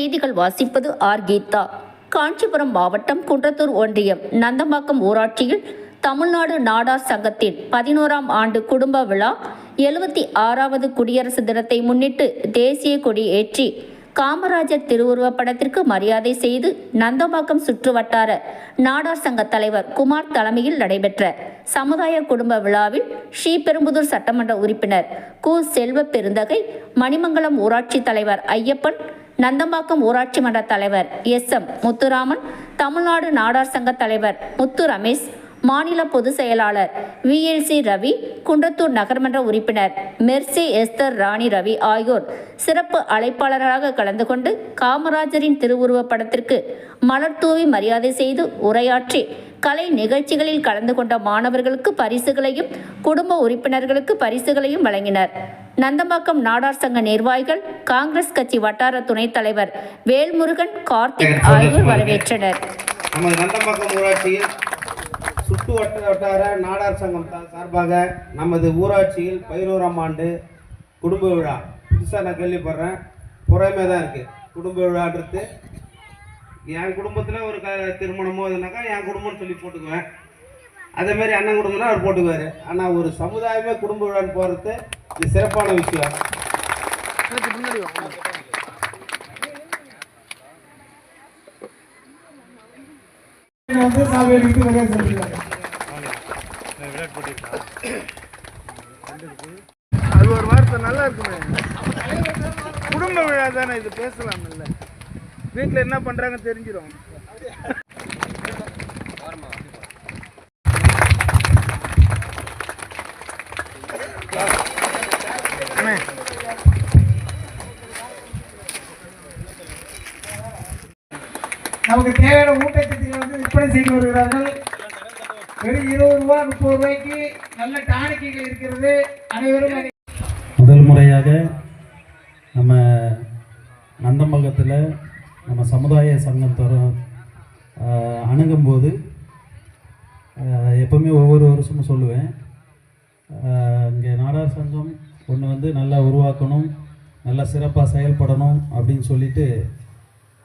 செய்திகள் வாசிப்பது ஆர் கீதா. காஞ்சிபுரம் மாவட்டம் குன்றத்தூர் ஒன்றியம் நந்தம்பாக்கம் ஊராட்சியில் தமிழ்நாடு நாடார் சங்கத்தின் பதினோராம் ஆண்டு குடும்ப விழா எழுபத்தி ஆறாவது குடியரசு தினத்தை முன்னிட்டு தேசிய கொடி ஏற்றி காமராஜர் திருவுருவப் படத்திற்கு மரியாதை செய்து நந்தம்பாக்கம் சுற்றுவட்டார நாடார் சங்க தலைவர் குமார் தலைமையில் நடைபெற்ற சமுதாய குடும்ப விழாவில் ஸ்ரீபெரும்புதூர் சட்டமன்ற உறுப்பினர் கு செல்வ பெருந்தகை மணிமங்கலம் ஊராட்சி தலைவர் ஐயப்பன் நந்தம்பாக்கம் ஊராட்சி மன்ற தலைவர் எஸ் எம் முத்துராமன் தமிழ்நாடு நாடார் சங்க தலைவர் முத்து ரமேஷ் மாநில பொதுச் செயலாளர் விஎல்சி ரவி குன்றத்தூர் நகர்மன்ற உறுப்பினர் மெர்சி எஸ்தர் ராணி ரவி ஆகியோர் சிறப்பு அழைப்பாளராக கலந்து கொண்டு காமராஜரின் திருவுருவப் படத்திற்கு மலர் தூவி மரியாதை செய்து உரையாற்றி கலை நிகழ்ச்சிகளில் கலந்து கொண்ட மாணவர்களுக்கு பரிசுகளையும் குடும்ப உறுப்பினர்களுக்கு பரிசுகளையும் வழங்கினர். நந்தம்பாக்கம் நாடார் சங்க நிர்வாகிகள் காங்கிரஸ் கட்சி வட்டார துணைத் தலைவர் வேல்முருகன் கார்த்திக் ஆகியோர் வரவேற்றனர். நமது நந்தம்பாக்கம் ஊராட்சியில் சுற்று வட்ட வட்டார நாடார் சங்கம் சார்பாக நமது ஊராட்சியில் பதினோராம் ஆண்டு குடும்ப விழா. புதுசாக நான் கேள்விப்படுறேன். புறமே தான் இருக்குது குடும்ப விழான்றது என் குடும்பத்தில் ஒரு க திருமணமோ இதுனாக்கா என் குடும்பம்னு சொல்லி போட்டுக்குவேன். அதே மாதிரி அண்ணன் குடும்பம்னா அவர் போட்டுக்குவார். ஆனால் ஒரு சமுதாயமே குடும்ப விழான்னு போகிறது இது சிறப்பான விஷயம். வந்து வெளியே சொல்லிடுவாங்க அது ஒரு வார்த்தை நல்லா இருக்குமே. குடும்ப விழா தானே இது பேசலாம் இல்ல வீட்டில் என்ன பண்றாங்க தெரிஞ்சிடும் நமக்கு தேவையான ஊட்டச்சத்துக்களை வந்து விற்பனை செய்து வருகிறார்கள். வெறும் இருபது ரூபா முப்பது ரூபாய்க்கு நல்ல டானிக்குகள் இருக்கிறது. அனைவரும் முதல் முறையாக நம்ம நந்தம்பகத்தில் நம்ம சமுதாய சங்கம் தர அணுகும்போது எப்போவுமே எப்பவுமே ஒவ்வொரு வருஷமும் சொல்லுவேன். இங்கே நாடார் சங்கம் ஒன்று வந்து நல்லா உருவாக்கணும் நல்லா சிறப்பாக செயல்படணும் அப்படின்னு சொல்லிட்டு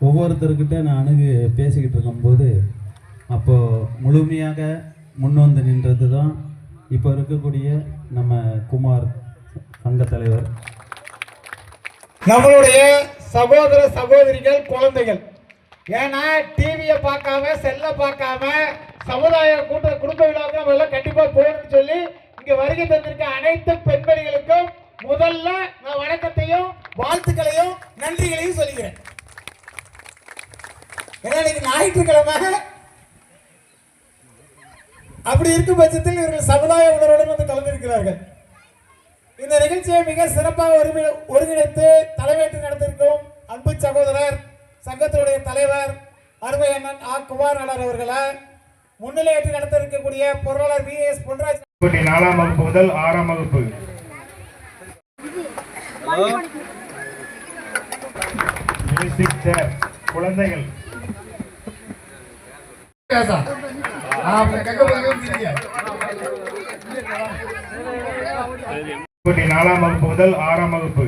ஒவ்வொருத்தர்கிட்ட நான் அணுகு பேசிக்கிட்டு இருக்கும்போது அப்போது முழுமையாக முன் வந்து நின்றது தான் இப்போ இருக்கக்கூடிய நம்ம குமார் சங்க தலைவர். நம்மளுடைய சகோதர சகோதரிகள் குழந்தைகள். ஏன்னா டிவியை பார்க்காம செல்ல பார்க்காம சமுதாய கூட்ட குடும்ப விழாவுக்கு நம்ம எல்லாம் கண்டிப்பா போகணும்னு சொல்லி இங்கே வருகை தந்திருக்க அனைத்து பெண்மணிகளுக்கும் முதல்ல நான் வணக்கத்தையும் வாழ்த்துக்களையும் நன்றிகளையும் சொல்கிறேன் ஏன்னா இன்னைக்கு ஞாயிற்றுக்கிழமை. அப்படி இருக்கும் பட்சத்தில் இவர்கள் சமுதாய உணர்வுடன் வந்து கலந்திருக்கிறார்கள். இந்த நிகழ்ச்சியை மிக சிறப்பாக ஒருங்கிணைத்து தலைமையேற்று நடத்திருக்கும் அன்பு சகோதரர் சங்கத்தினுடைய தலைவர் அருமை அண்ணன் ஆ. குமார் நாடார் அவர்களை முன்னிலையேற்று நடத்த இருக்கக்கூடிய பொருளாளர் வி. எஸ். பொன்ராஜ். நாலாம் வகுப்பு முதல் ஆறாம் வகுப்பு. குழந்தைகள். இப்படி நாலாம் வகுப்பு முதல் ஆறாம் வகுப்பு.